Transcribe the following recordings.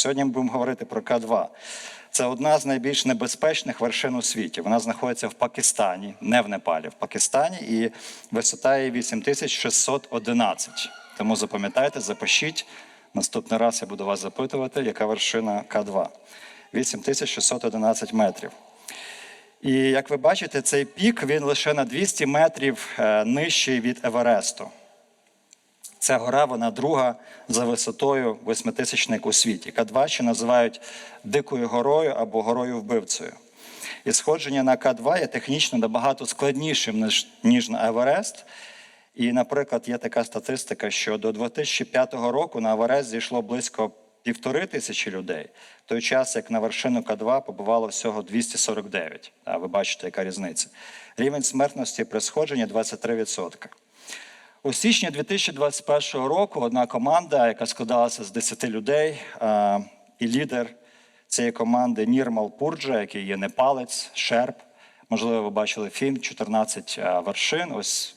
Сьогодні ми будемо говорити про К2. Це одна з найбільш небезпечних вершин у світі. Вона знаходиться в Пакистані, не в Непалі, в Пакистані, і висота її 8611. Тому запам'ятайте, запишіть. Наступний раз я буду вас запитувати, яка вершина К2. 8611 метрів. І як ви бачите, цей пік він лише на 200 метрів е, нижчий від Евересту. Ця гора, вона друга за висотою восьмитисячник у світі. К2 ще називають Дикою горою або горою вбивцею. І сходження на К2 є технічно набагато складнішим, ніж- ніж на Еверест. І, наприклад, є така статистика, що до 2005 року на Еверест зійшло близько півтори тисячі людей, в той час як на вершину К2 побувало всього 249. А ви бачите, яка різниця. Рівень смертності при сходженні 23%. У січні 2021 року одна команда, яка складалася з 10 людей, і лідер цієї команди Нірмал Пурджа, який є непалець, шерп. Можливо, ви бачили фільм «14 вершин. Ось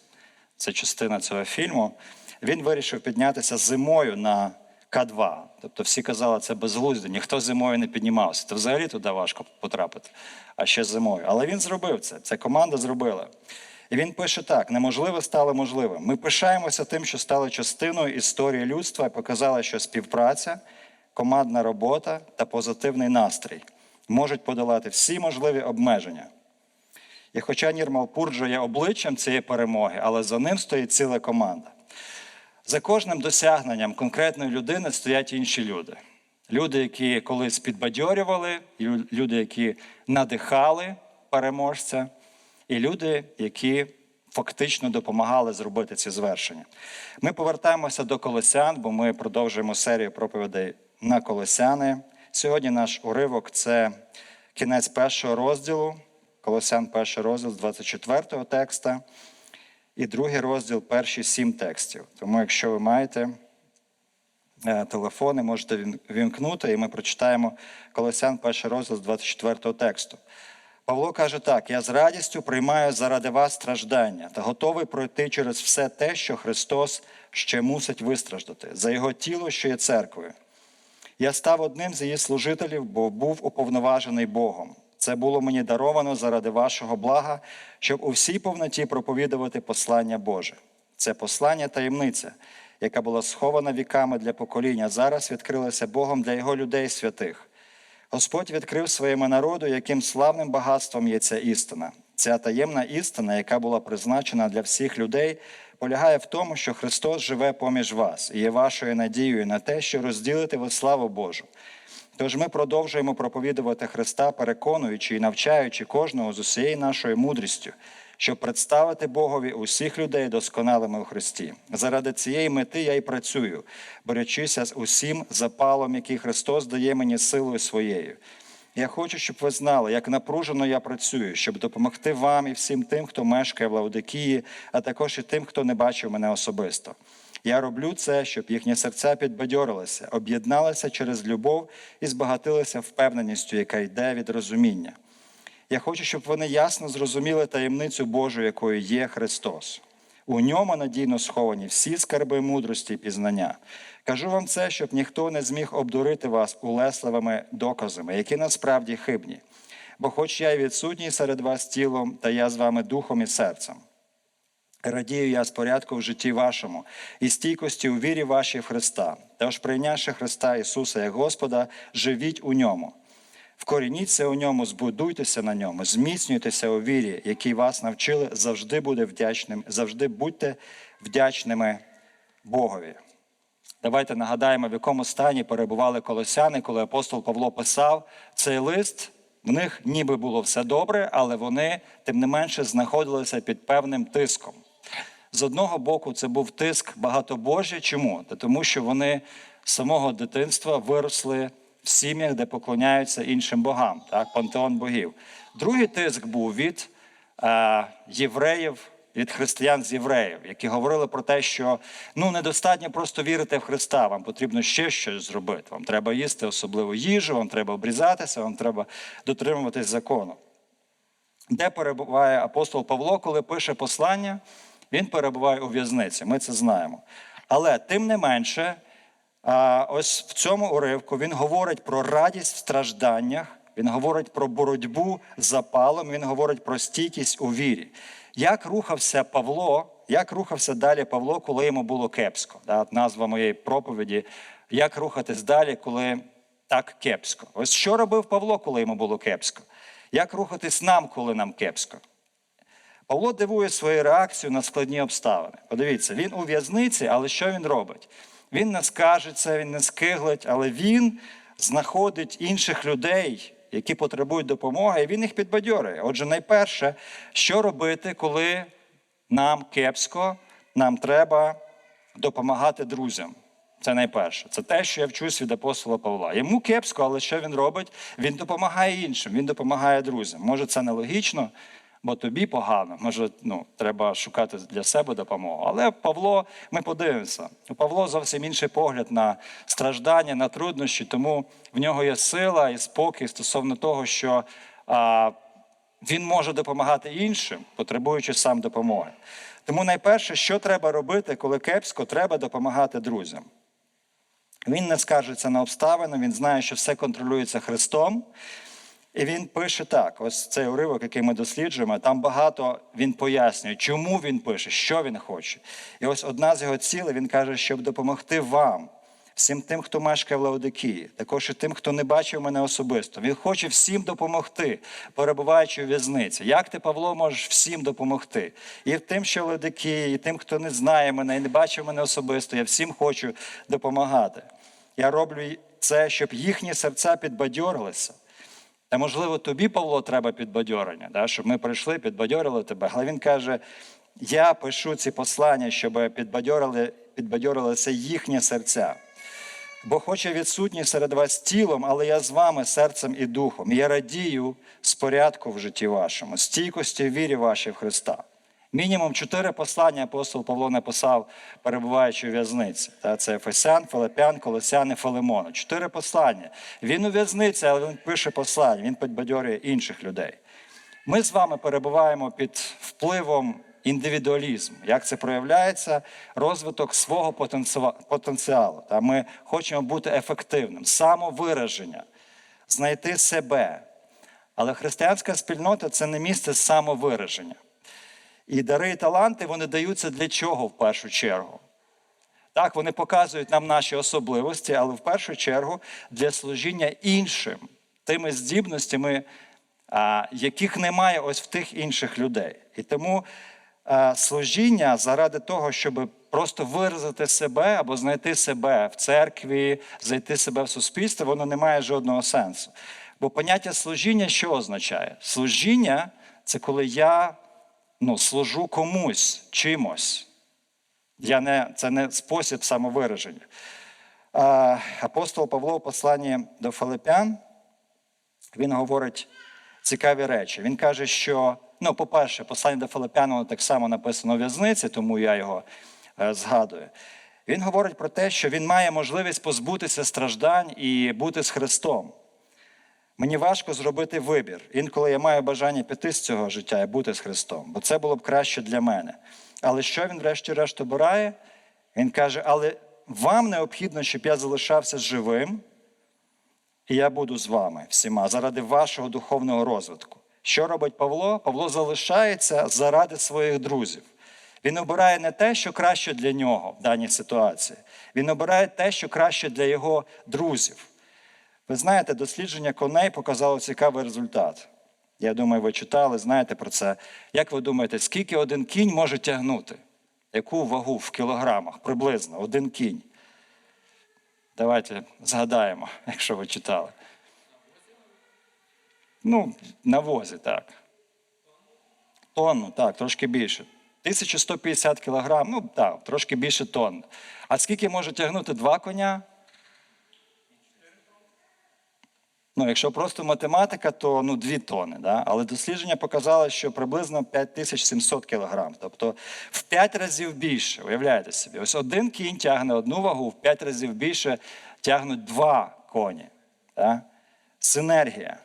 це частина цього фільму. Він вирішив піднятися зимою на К2. Тобто всі казали, це безглуздо, ніхто зимою не піднімався. То взагалі туди важко потрапити, а ще зимою. Але він зробив це. Ця команда зробила. І він пише так: неможливе стало можливим. Ми пишаємося тим, що стали частиною історії людства і показали, що співпраця, командна робота та позитивний настрій можуть подолати всі можливі обмеження. І хоча Нірмал Пурджо є обличчям цієї перемоги, але за ним стоїть ціла команда. За кожним досягненням конкретної людини стоять інші люди. Люди, які колись підбадьорювали, люди, які надихали переможця, і люди, які фактично допомагали зробити ці звершення. Ми повертаємося до Колосян, бо ми продовжуємо серію проповідей на Колосяни. Сьогодні наш уривок це кінець першого розділу, Колосян, перший розділ з 24 текста, і другий розділ перші сім текстів. Тому, якщо ви маєте е, телефони, можете вімкнути, і ми прочитаємо Колосян, перший розділ з 24 тексту. Павло каже так: я з радістю приймаю заради вас страждання та готовий пройти через все те, що Христос ще мусить вистраждати, за його тіло, що є церквою. Я став одним з її служителів, бо був уповноважений Богом. Це було мені даровано заради вашого блага, щоб у всій повноті проповідувати послання Боже. Це послання таємниця, яка була схована віками для покоління, зараз відкрилася Богом для його людей святих. Господь відкрив своєму народу, яким славним багатством є ця істина. Ця таємна істина, яка була призначена для всіх людей, полягає в тому, що Христос живе поміж вас і є вашою надією на те, що розділите ви славу Божу. Тож ми продовжуємо проповідувати Христа, переконуючи і навчаючи кожного з усією нашою мудрістю, щоб представити Богові усіх людей досконалими у Христі. Заради цієї мети я й працюю, борючися з усім запалом, який Христос дає мені силою своєю. Я хочу, щоб ви знали, як напружено я працюю, щоб допомогти вам і всім тим, хто мешкає в Лаудикії, а також і тим, хто не бачив мене особисто. Я роблю це, щоб їхні серця підбадьорилися, об'єдналися через любов і збагатилися впевненістю, яка йде від розуміння. Я хочу, щоб вони ясно зрозуміли таємницю Божу, якою є Христос. У ньому надійно сховані всі скарби мудрості і пізнання. Кажу вам це, щоб ніхто не зміг обдурити вас улесливими доказами, які насправді хибні. Бо, хоч я й відсутній серед вас тілом, та я з вами духом і серцем. Радію я з порядку в житті вашому і стійкості у вірі вашій в Христа. Тож, прийнявши Христа Ісуса як Господа, живіть у ньому. Вкорініться у ньому, збудуйтеся на ньому, зміцнюйтеся у вірі, якій вас навчили, завжди буде вдячним, завжди будьте вдячними Богові. Давайте нагадаємо, в якому стані перебували колосяни, коли апостол Павло писав цей лист. В них ніби було все добре, але вони, тим не менше, знаходилися під певним тиском. З одного боку, це був тиск багатобожжя. Чому? Та тому, що вони з самого дитинства виросли в сім'ях, де поклоняються іншим богам, так, пантеон богів. Другий тиск був від е, євреїв, від християн з євреїв, які говорили про те, що ну недостатньо просто вірити в Христа, вам потрібно ще щось зробити. Вам треба їсти особливу їжу, вам треба обрізатися, вам треба дотримуватись закону. Де перебуває апостол Павло, коли пише послання, він перебуває у в'язниці. Ми це знаємо. Але тим не менше, ось в цьому уривку він говорить про радість в стражданнях, він говорить про боротьбу з запалом, він говорить про стійкість у вірі. Як рухався Павло, як рухався далі Павло, коли йому було кепсько? Да, назва моєї проповіді. Як рухатись далі, коли так кепсько? Ось що робив Павло, коли йому було кепсько? Як рухатись нам, коли нам кепсько? Павло дивує своєю реакцією на складні обставини. Подивіться, він у в'язниці, але що він робить? Він не скажеться, він не скиглить, але він знаходить інших людей, які потребують допомоги, і він їх підбадьорює. Отже, найперше, що робити, коли нам кепсько, нам треба допомагати друзям. Це найперше. Це те, що я вчусь від апостола Павла. Йому кепсько, але що він робить? Він допомагає іншим, він допомагає друзям. Може, це нелогічно, бо тобі погано. Може, ну, треба шукати для себе допомогу. Але Павло, ми подивимося. У Павло зовсім інший погляд на страждання, на труднощі, тому в нього є сила і спокій стосовно того, що а, він може допомагати іншим, потребуючи сам допомоги. Тому найперше, що треба робити, коли кепсько, треба допомагати друзям. Він не скаржиться на обставини, він знає, що все контролюється Христом. І він пише так: ось цей уривок, який ми досліджуємо, там багато він пояснює, чому він пише, що він хоче. І ось одна з його цілей, він каже, щоб допомогти вам, всім тим, хто мешкає в Лаодикії, також і тим, хто не бачив мене особисто. Він хоче всім допомогти, перебуваючи у в'язниці. Як ти, Павло, можеш всім допомогти? І тим, що в Лаодикії, і тим, хто не знає мене і не бачив мене особисто, я всім хочу допомагати. Я роблю це, щоб їхні серця підбадьорилися. Та, можливо, тобі, Павло, треба підбадьорення, да? щоб ми прийшли, підбадьорили тебе. Але він каже: я пишу ці послання, щоб підбадьорили, підбадьорилися їхні серця. Бо хоч я відсутній серед вас тілом, але я з вами серцем і духом. Я радію з порядку в житті вашому, стійкості вірі вашій в Христа. Мінімум чотири послання апостол Павло написав, перебуваючи у в'язниці. Це Ефесян, Филипян, Колосян і Филимона. Чотири послання. Він у в'язниці, але він пише послання, він підбадьорює інших людей. Ми з вами перебуваємо під впливом індивідуалізму. Як це проявляється? Розвиток свого потенціалу. Ми хочемо бути ефективним, самовираження, знайти себе. Але християнська спільнота це не місце самовираження. І дари і таланти вони даються для чого в першу чергу? Так, вони показують нам наші особливості, але в першу чергу для служіння іншим, тими здібностями, яких немає ось в тих інших людей. І тому служіння заради того, щоб просто виразити себе або знайти себе в церкві, знайти себе в суспільстві, воно не має жодного сенсу. Бо поняття служіння що означає? Служіння це коли я ну, служу комусь чимось. Я не, Це не спосіб самовираження. А, апостол Павло в посланні до Филипян, він говорить цікаві речі. Він каже, що, ну, по-перше, послання до Филипян, воно так само написано у в'язниці, тому я його е, згадую. Він говорить про те, що він має можливість позбутися страждань і бути з Христом. Мені важко зробити вибір. Інколи я маю бажання піти з цього життя і бути з Христом, бо це було б краще для мене. Але що він, врешті-решт, обирає? Він каже: але вам необхідно, щоб я залишався живим, і я буду з вами всіма заради вашого духовного розвитку. Що робить Павло? Павло залишається заради своїх друзів. Він обирає не те, що краще для нього в даній ситуації. Він обирає те, що краще для його друзів. Ви знаєте, дослідження коней показало цікавий результат. Я думаю, ви читали, знаєте про це. Як ви думаєте, скільки один кінь може тягнути? Яку вагу в кілограмах приблизно один кінь? Давайте згадаємо, якщо ви читали. Ну, на возі, так. Тонну, так, трошки більше. 1150 кілограм, ну так, трошки більше тонн. А скільки може тягнути два коня? Ну, якщо просто математика, то ну, 2 тони. Да? Але дослідження показало, що приблизно 5700 кілограм. Тобто в 5 разів більше. Уявляєте собі, ось один кінь тягне одну вагу, в 5 разів більше тягнуть два коні. Да? Синергія.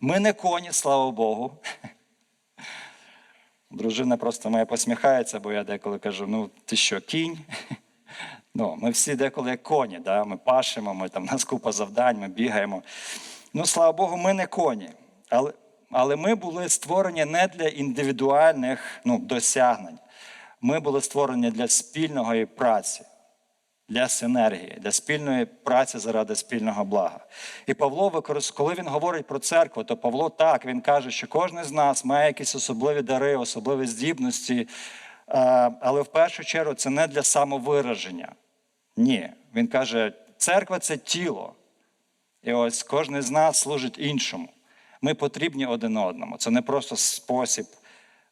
Ми не коні, слава Богу. Дружина просто моя посміхається, бо я деколи кажу: ну, ти що, кінь? Ну, ми всі деколи як коні, да? ми пашемо, ми там у нас купа завдань, ми бігаємо. Ну, слава Богу, ми не коні. Але, але ми були створені не для індивідуальних ну, досягнень. Ми були створені для спільної праці, для синергії, для спільної праці заради спільного блага. І Павло коли він говорить про церкву, то Павло так, він каже, що кожен з нас має якісь особливі дари, особливі здібності. Е, Але в першу чергу це не для самовираження. Ні. Він каже, церква це тіло. І ось кожен з нас служить іншому. Ми потрібні один одному. Це не просто спосіб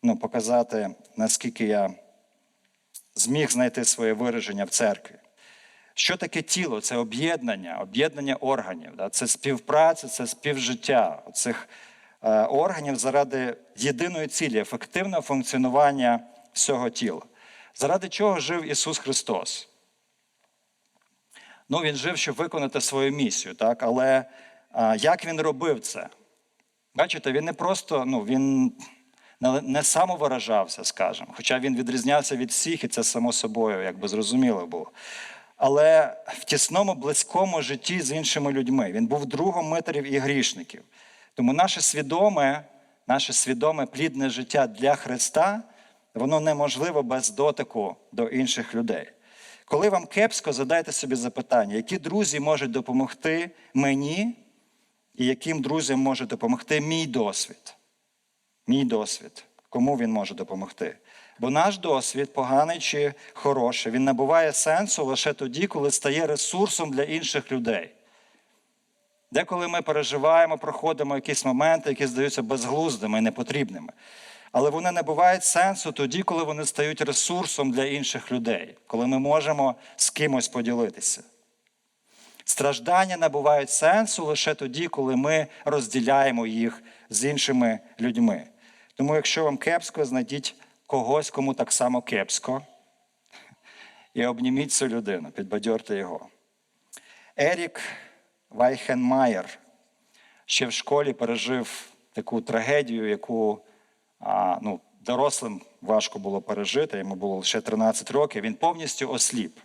ну, показати, наскільки я зміг знайти своє вираження в церкві. Що таке тіло? Це об'єднання, об'єднання органів. Да? Це співпраця, це співжиття цих е, органів заради єдиної цілі, ефективного функціонування всього тіла. Заради чого жив Ісус Христос? Ну, Він жив, щоб виконати свою місію, так? але а, як він робив це? Бачите, він не просто ну, він не, самовиражався, скажімо, хоча він відрізнявся від всіх, і це само собою, якби зрозуміло було. Але в тісному, близькому житті з іншими людьми. Він був другом митарів і грішників. Тому наше свідоме, наше свідоме плідне життя для Христа, воно неможливо без дотику до інших людей. Коли вам кепсько, задайте собі запитання, які друзі можуть допомогти мені, і яким друзям може допомогти мій досвід? Мій досвід. Кому він може допомогти? Бо наш досвід, поганий чи хороший, він набуває сенсу лише тоді, коли стає ресурсом для інших людей. Деколи ми переживаємо, проходимо якісь моменти, які здаються безглуздими і непотрібними. Але вони набувають сенсу тоді, коли вони стають ресурсом для інших людей, коли ми можемо з кимось поділитися. Страждання набувають сенсу лише тоді, коли ми розділяємо їх з іншими людьми. Тому, якщо вам кепсько, знайдіть когось, кому так само кепсько, і обніміть цю людину, підбадьорте його. Ерік Вайхенмаєр ще в школі пережив таку трагедію, яку а, ну, дорослим важко було пережити, йому було лише 13 років, він повністю осліп.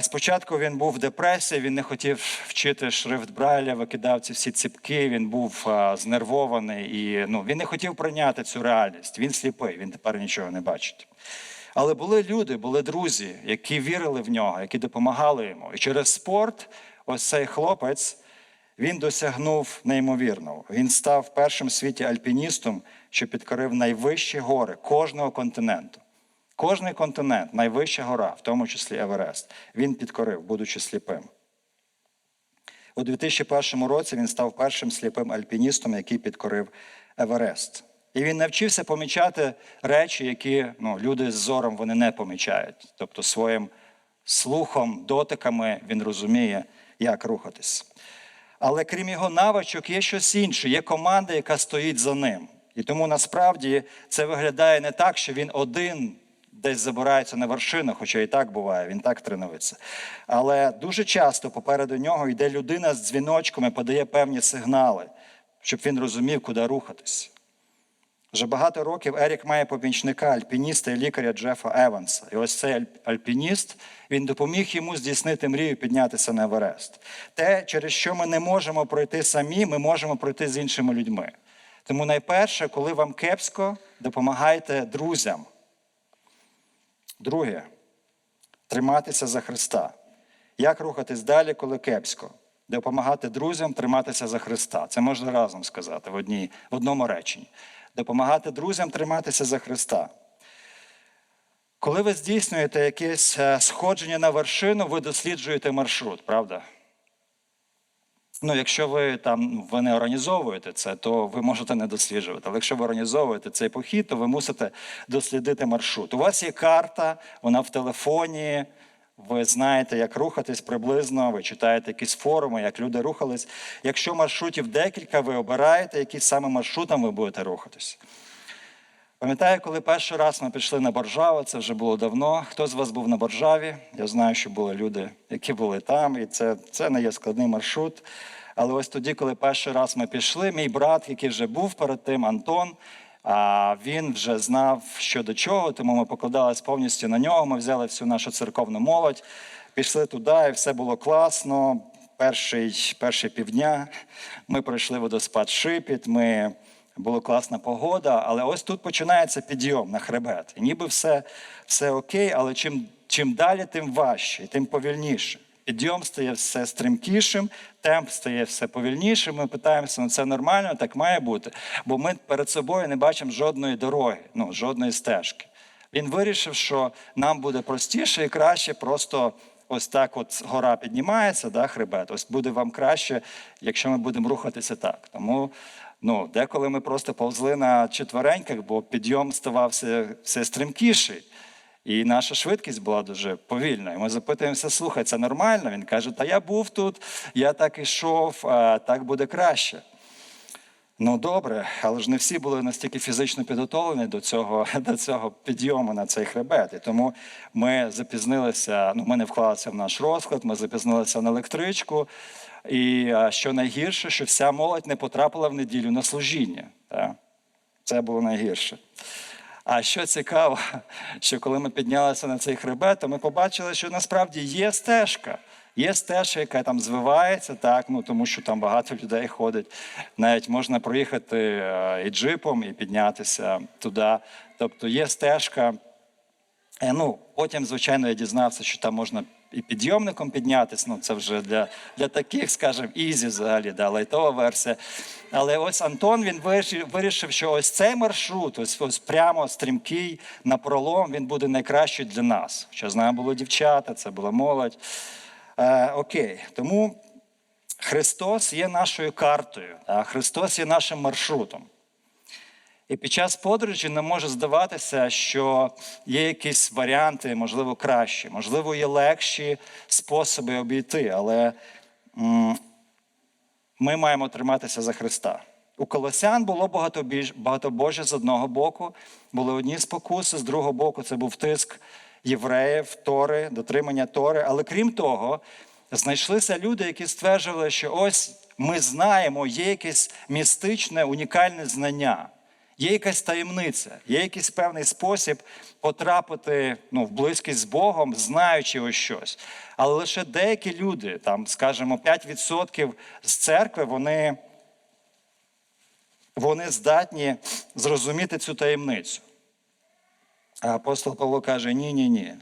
Спочатку він був в депресії, він не хотів вчити шрифт Брайля, викидав ці всі ціпки, він був знервований і ну, він не хотів прийняти цю реальність. Він сліпий, він тепер нічого не бачить. Але були люди, були друзі, які вірили в нього, які допомагали йому. І через спорт, ось цей хлопець, він досягнув неймовірного. Він став першим в світі альпіністом, що підкорив найвищі гори кожного континенту. Кожний континент, найвища гора, в тому числі Еверест, він підкорив, будучи сліпим. У 2001 році він став першим сліпим альпіністом, який підкорив Еверест. І він навчився помічати речі, які ну, люди з зором вони не помічають. Тобто своїм слухом, дотиками він розуміє, як рухатись. Але крім його навичок, є щось інше, є команда, яка стоїть за ним. І тому насправді це виглядає не так, що він один десь забирається на вершину, хоча і так буває, він так тренується. Але дуже часто попереду нього йде людина з дзвіночками, подає певні сигнали, щоб він розумів, куди рухатись. Вже багато років Ерік має помічника, альпініста і лікаря Джефа Еванса. І ось цей альпініст він допоміг йому здійснити мрію піднятися на Еверест. Те, через що ми не можемо пройти самі, ми можемо пройти з іншими людьми. Тому найперше, коли вам кепсько, допомагайте друзям. Друге, триматися за Христа. Як рухатись далі, коли кепсько? Допомагати друзям триматися за Христа. Це можна разом сказати в, одній, в одному реченні. Допомагати друзям триматися за Христа. Коли ви здійснюєте якесь е, сходження на вершину, ви досліджуєте маршрут, правда? Ну, якщо ви там ви не організовуєте це, то ви можете не досліджувати. Але якщо ви організовуєте цей похід, то ви мусите дослідити маршрут. У вас є карта, вона в телефоні. Ви знаєте, як рухатись приблизно, ви читаєте якісь форуми, як люди рухались. Якщо маршрутів декілька, ви обираєте, яким саме маршрутом ви будете рухатись. Пам'ятаю, коли перший раз ми пішли на Боржаву, це вже було давно. Хто з вас був на Боржаві? Я знаю, що були люди, які були там, і це, це не є складний маршрут. Але ось тоді, коли перший раз ми пішли, мій брат, який вже був перед тим, Антон, він вже знав, що до чого, тому ми покладались повністю на нього. Ми взяли всю нашу церковну молодь, пішли туди, і все було класно. Перший, перші півдня ми пройшли водоспад Шипіт. Ми була класна погода, але ось тут починається підйом на хребет. І ніби все, все окей, але чим, чим далі, тим важче, тим повільніше. Підйом стає все стрімкішим, темп стає все повільнішим. Ми питаємося, ну це нормально, так має бути. Бо ми перед собою не бачимо жодної дороги, ну, жодної стежки. Він вирішив, що нам буде простіше і краще просто ось так от гора піднімається, да, хребет. Ось буде вам краще, якщо ми будемо рухатися так. Тому ну, деколи ми просто повзли на четвереньках, бо підйом ставав все, все стрімкіший. І наша швидкість була дуже повільна. І ми запитуємося, слухай, це нормально? Він каже, та я був тут, я так ішов, так буде краще. Ну добре, але ж не всі були настільки фізично підготовлені до цього, до цього підйому на цей хребет. І тому ми запізнилися, ну ми не вклалися в наш розклад, ми запізнилися на електричку. І що найгірше, що вся молодь не потрапила в неділю на служіння. Так? Це було найгірше. А що цікаво, що коли ми піднялися на цей хребет, то ми побачили, що насправді є стежка. Є стежка, яка там звивається, так, ну, тому що там багато людей ходить. Навіть можна проїхати е, і джипом, і піднятися туди. Тобто є стежка. Е, Ну, потім, звичайно, я дізнався, що там можна і підйомником піднятися. Ну, це вже для, для таких, скажімо, ізі взагалі, да, лайтова версія. Але ось Антон він вирішив, що ось цей маршрут, ось, ось прямо стрімкий на пролом, він буде найкращий для нас. Що з нами були дівчата, це була молодь. Е, окей, тому Христос є нашою картою, а Христос є нашим маршрутом. І під час подорожі нам може здаватися, що є якісь варіанти, можливо, кращі, можливо, є легші способи обійти, але ми маємо триматися за Христа. У Колосян було багатобожжя з одного боку, були одні спокуси, з другого боку це був тиск євреїв, Тори, дотримання Тори. Але крім того, знайшлися люди, які стверджували, що ось ми знаємо, є якесь містичне, унікальне знання. Є якась таємниця, є якийсь певний спосіб потрапити ну, в близькість з Богом, знаючи ось щось. Але лише деякі люди, там, скажімо, 5% з церкви, вони, вони здатні зрозуміти цю таємницю. А апостол Павло каже: ні, ні, ні.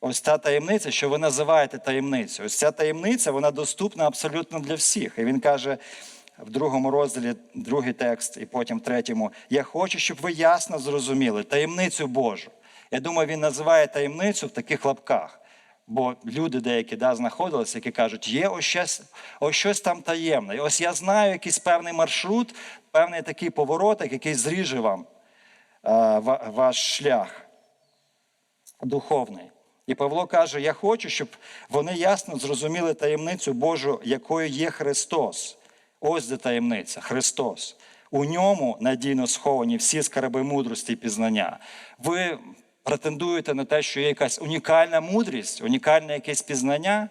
Ось та таємниця, що ви називаєте таємницею. Ось ця таємниця, вона доступна абсолютно для всіх. І він каже в другому розділі, другий текст, і потім в третьому: Я хочу, щоб ви ясно зрозуміли таємницю Божу. Я думаю, він називає таємницю в таких лапках. Бо люди деякі да, знаходилися, які кажуть, є ось щось, ось щось там таємне. І ось я знаю якийсь певний маршрут, певний такий поворотик, який зріже вам е, ва- ваш шлях духовний. І Павло каже: Я хочу, щоб вони ясно зрозуміли таємницю Божу, якою є Христос. Ось де таємниця Христос. У ньому надійно сховані всі скарби мудрості і пізнання. Ви претендуєте на те, що є якась унікальна мудрість, унікальне якесь пізнання.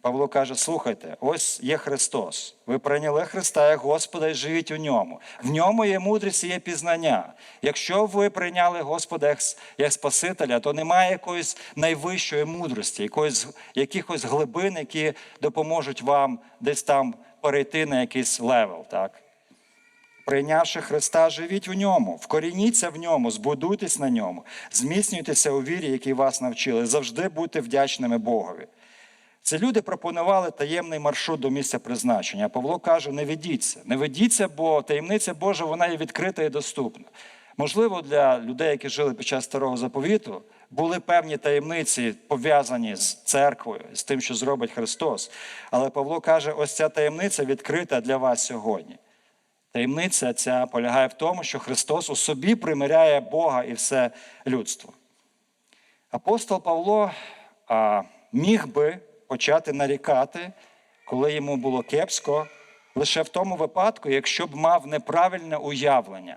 Павло каже: слухайте, ось є Христос. Ви прийняли Христа як Господа і живіть у ньому. В ньому є мудрість і є пізнання. Якщо ви прийняли Господа як, Спасителя, то немає якоїсь найвищої мудрості, якоїсь, якихось глибин, які допоможуть вам десь там перейти на якийсь левел. Так? Прийнявши Христа, живіть у ньому, вкорініться в ньому, збудуйтесь на ньому, зміцнюйтеся у вірі, якій вас навчили. Завжди будьте вдячними Богові. Ці люди пропонували таємний маршрут до місця призначення. Павло каже: не ведіться, не ведіться, бо таємниця Божа вона є відкрита і доступна. Можливо, для людей, які жили під час старого заповіту, були певні таємниці пов'язані з церквою, з тим, що зробить Христос. Але Павло каже: ось ця таємниця відкрита для вас сьогодні. Таємниця ця полягає в тому, що Христос у собі примиряє Бога і все людство. Апостол Павло а, міг би почати нарікати, коли йому було кепсько, лише в тому випадку, якщо б мав неправильне уявлення.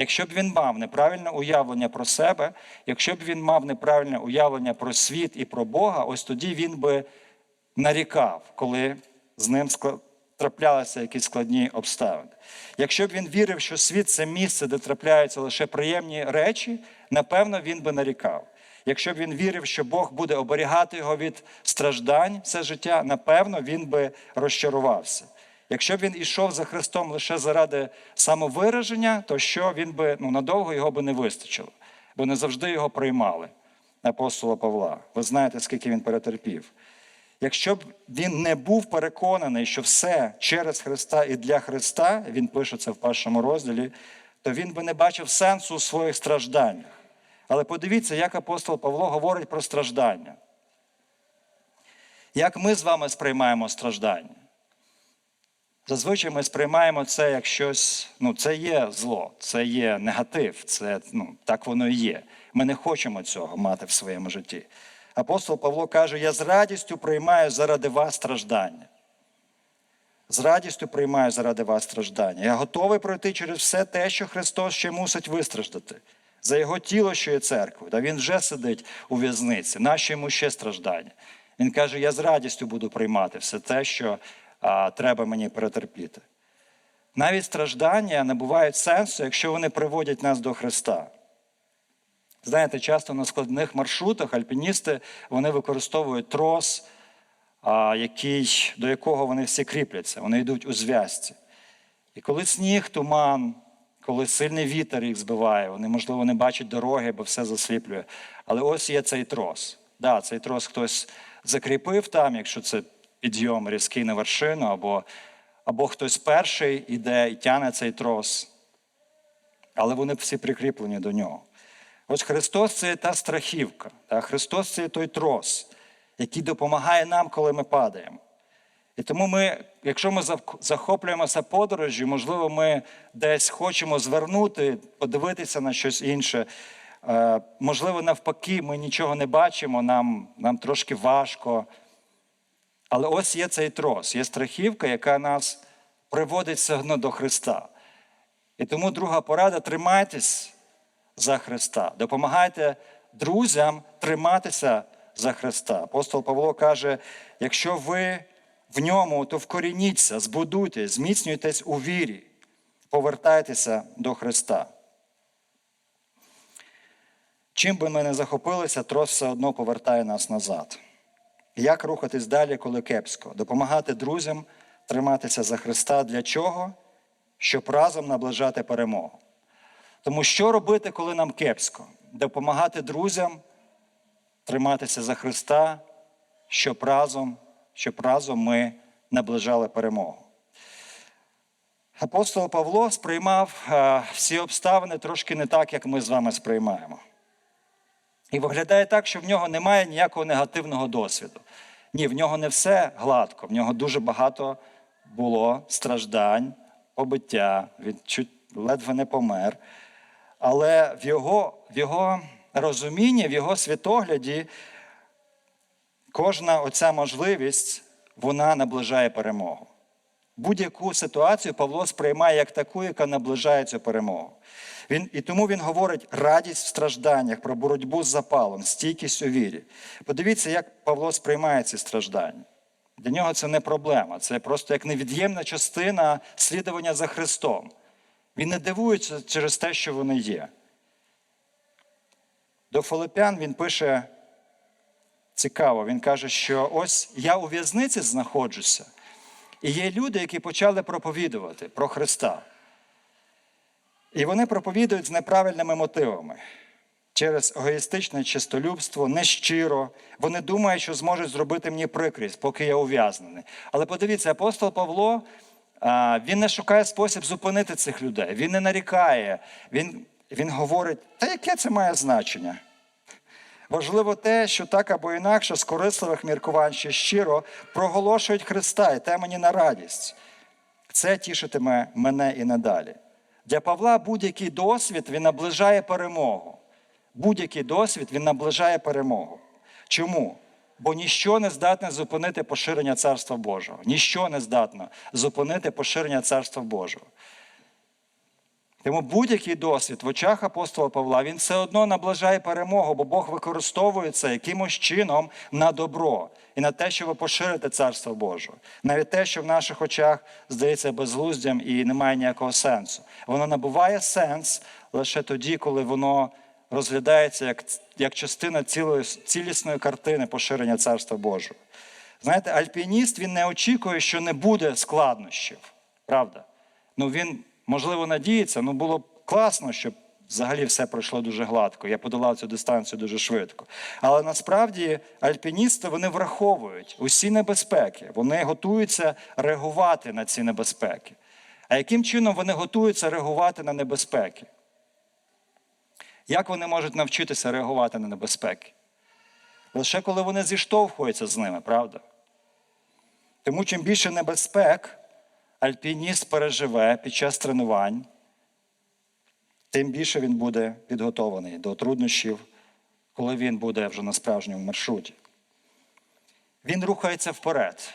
Якщо б він мав неправильне уявлення про себе, якщо б він мав неправильне уявлення про світ і про Бога, ось тоді він би нарікав, коли з ним траплялися якісь складні обставини. Якщо б він вірив, що світ це місце, де трапляються лише приємні речі, напевно, він би нарікав. Якщо б він вірив, що Бог буде оберігати його від страждань все життя, напевно, він би розчарувався. Якщо б він ішов за Христом лише заради самовираження, то що він би ну, надовго його би не вистачило, бо не завжди його приймали апостола Павла. Ви знаєте, скільки він перетерпів. Якщо б він не був переконаний, що все через Христа і для Христа, він пише це в першому розділі, то він би не бачив сенсу у своїх стражданнях. Але подивіться, як апостол Павло говорить про страждання. Як ми з вами сприймаємо страждання? Зазвичай ми сприймаємо це як щось, ну, це є зло, це є негатив, це ну, так воно і є. Ми не хочемо цього мати в своєму житті. Апостол Павло каже: Я з радістю приймаю заради вас страждання. З радістю приймаю заради вас страждання. Я готовий пройти через все те, що Христос ще мусить вистраждати. За його тіло, що є церквою. Та він вже сидить у в'язниці, наші йому ще страждання. Він каже: Я з радістю буду приймати все те, що треба мені перетерпіти. Навіть страждання набувають сенсу, якщо вони приводять нас до Христа. Знаєте, часто на складних маршрутах альпіністи вони використовують трос, який, до якого вони всі кріпляться, вони йдуть у зв'язці. І коли сніг, туман, коли сильний вітер їх збиває, вони, можливо, не бачать дороги, бо все засліплює. Але ось є цей трос. Да, цей трос хтось закріпив там, якщо це підйом різкий на вершину, або, або хтось перший іде і тягне цей трос. Але вони всі прикріплені до нього. Ось Христос це та страхівка. Та Христос це той трос, який допомагає нам, коли ми падаємо. І тому ми, якщо ми захоплюємося подорожі, можливо, ми десь хочемо звернути, подивитися на щось інше. Е, Можливо, навпаки, ми нічого не бачимо, нам, нам трошки важко. Але ось є цей трос, є страхівка, яка нас приводить все одно до Христа. І тому друга порада тримайтесь за Христа. Допомагайте друзям триматися за Христа. Апостол Павло каже: якщо ви в ньому, то вкорініться, збудуйте, зміцнюйтесь у вірі, повертайтеся до Христа. Чим би ми не захопилися, трос все одно повертає нас назад. Як рухатись далі, коли кепсько? Допомагати друзям триматися за Христа для чого? Щоб разом наближати перемогу. Тому що робити, коли нам кепсько? Допомагати друзям триматися за Христа, щоб разом, щоб разом ми наближали перемогу. Апостол Павло сприймав всі обставини трошки не так, як ми з вами сприймаємо. І виглядає так, що в нього немає ніякого негативного досвіду. Ні, в нього не все гладко, в нього дуже багато було страждань, побиття, він чуть ледве не помер. Але в його, в його розумінні, в його світогляді, кожна оця можливість вона наближає перемогу. Будь-яку ситуацію Павло сприймає як таку, яка наближає цю перемогу. Він, І тому він говорить радість в стражданнях, про боротьбу з запалом, стійкість у вірі. Подивіться, як Павло сприймає ці страждання. Для нього це не проблема, це просто як невід'ємна частина слідування за Христом. Він не дивується через те, що вони є. До Филипян він пише цікаво, він каже, що ось я у в'язниці знаходжуся, і є люди, які почали проповідувати про Христа. І вони проповідують з неправильними мотивами. Через егоїстичне чистолюбство, нещиро. Вони думають, що зможуть зробити мені прикрість, поки я ув'язнений. Але подивіться, апостол Павло він не шукає спосіб зупинити цих людей. Він не нарікає, він, він говорить, та яке це має значення? Важливо те, що так або інакше з корисливих міркувань ще щиро проголошують Христа, і те мені на радість. Це тішитиме мене і надалі. Для Павла будь-який досвід він наближає перемогу. Будь-який досвід він наближає перемогу. Чому? Бо ніщо не здатне зупинити поширення Царства Божого. Ніщо не здатне зупинити поширення Царства Божого. Тому будь-який досвід в очах апостола Павла він все одно наближає перемогу, бо Бог використовує це якимось чином на добро і на те, щоб поширити царство Боже. Навіть те, що в наших очах здається безглуздям і не має ніякого сенсу. Воно набуває сенс лише тоді, коли воно розглядається як, як частина цілої, цілісної картини поширення царства Божого. Знаєте, альпініст він не очікує, що не буде складнощів. Правда? Ну він, можливо, надіється, ну було б класно, щоб взагалі все пройшло дуже гладко. Я подолав цю дистанцію дуже швидко. Але насправді альпіністи вони враховують усі небезпеки, вони готуються реагувати на ці небезпеки. А яким чином вони готуються реагувати на небезпеки? Як вони можуть навчитися реагувати на небезпеки? Лише коли вони зіштовхуються з ними, правда? Тому чим більше небезпек альпініст переживе під час тренувань, тим більше він буде підготований до труднощів, коли він буде вже на справжньому маршруті. Він рухається вперед.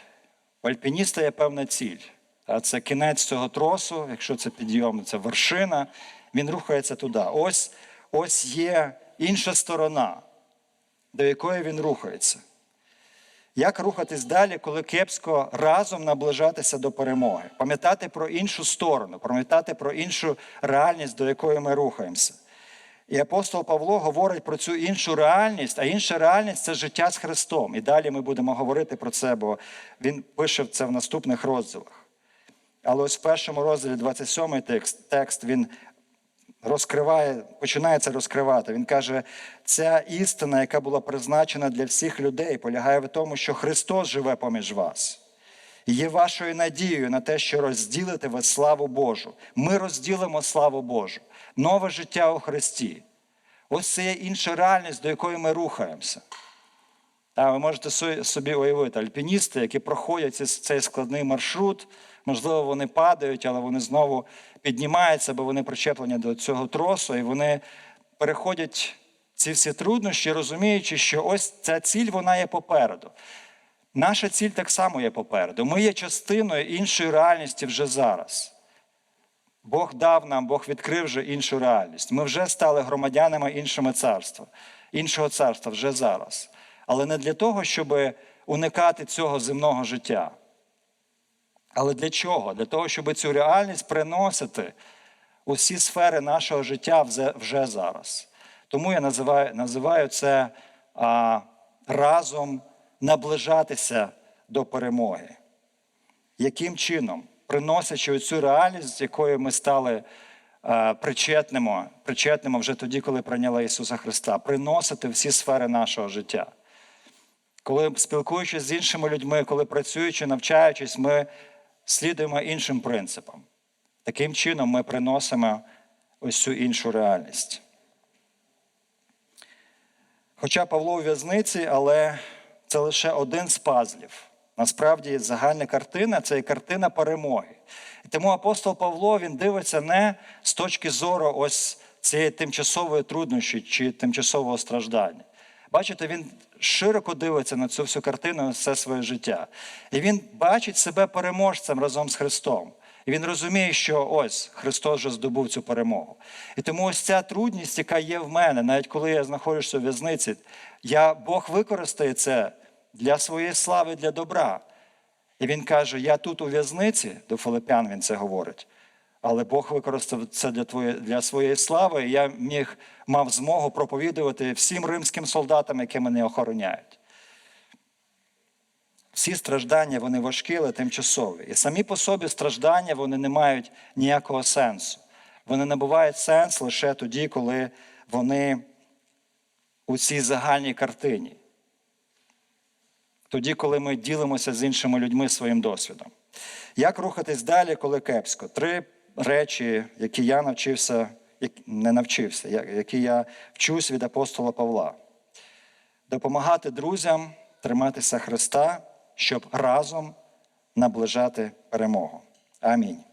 У альпініста є певна ціль. А це кінець цього тросу, якщо це підйом, це вершина, він рухається туди. Ось, ось є інша сторона, до якої він рухається. Як рухатись далі, коли кепсько разом наближатися до перемоги? Пам'ятати про іншу сторону, пам'ятати про іншу реальність, до якої ми рухаємося. І апостол Павло говорить про цю іншу реальність, а інша реальність це життя з Христом. І далі ми будемо говорити про це, бо він пише це в наступних розділах. Але ось в першому розділі 27 текст, текст він розкриває, починає це розкривати. Він каже, ця істина, яка була призначена для всіх людей, полягає в тому, що Христос живе поміж вас. Є вашою надією на те, що розділите ви славу Божу. Ми розділимо славу Божу, нове життя у Христі. Ось це є інша реальність, до якої ми рухаємося. А ви можете собі уявити, альпіністи, які проходять цей складний маршрут, можливо, вони падають, але вони знову піднімаються, бо вони причеплені до цього тросу, і вони переходять ці всі труднощі, розуміючи, що ось ця ціль вона є попереду. Наша ціль так само є попереду. Ми є частиною іншої реальності вже зараз. Бог дав нам, Бог відкрив вже іншу реальність. Ми вже стали громадянами іншого царства, іншого царства вже зараз. Але не для того, щоб уникати цього земного життя. Але для чого? Для того, щоб цю реальність приносити у всі сфери нашого життя вже зараз. Тому я називаю називаю це а, разом наближатися до перемоги. Яким чином? Приносячи цю реальність, з якою ми стали а, причетними, причетними вже тоді, коли прийняли Ісуса Христа, приносити всі сфери нашого життя. Коли спілкуючись з іншими людьми, коли працюючи, навчаючись, ми слідуємо іншим принципам. Таким чином ми приносимо ось цю іншу реальність. Хоча Павло у в'язниці, але це лише один з пазлів. Насправді, загальна картина це і картина перемоги. І тому апостол Павло він дивиться не з точки зору ось цієї тимчасової труднощі чи тимчасового страждання. Бачите, він широко дивиться на цю всю картину все своє життя. І він бачить себе переможцем разом з Христом. І він розуміє, що ось Христос вже здобув цю перемогу. І тому ось ця трудність, яка є в мене, навіть коли я знаходжуся в в'язниці, я, Бог використає це для своєї слави, для добра. І він каже: Я тут у в'язниці, до Филипян він це говорить. Але Бог використав це для твоє, для своєї слави, і я міг мав змогу проповідувати всім римським солдатам, які мене охороняють. Всі страждання вони важкі, але тимчасові. І самі по собі страждання вони не мають ніякого сенсу. Вони набувають сенс лише тоді, коли вони у цій загальній картині. Тоді, коли ми ділимося з іншими людьми своїм досвідом. Як рухатись далі, коли кепсько? Три речі, які я навчився, не навчився, які я вчусь від апостола Павла. Допомагати друзям триматися Христа, щоб разом наближати перемогу. Амінь.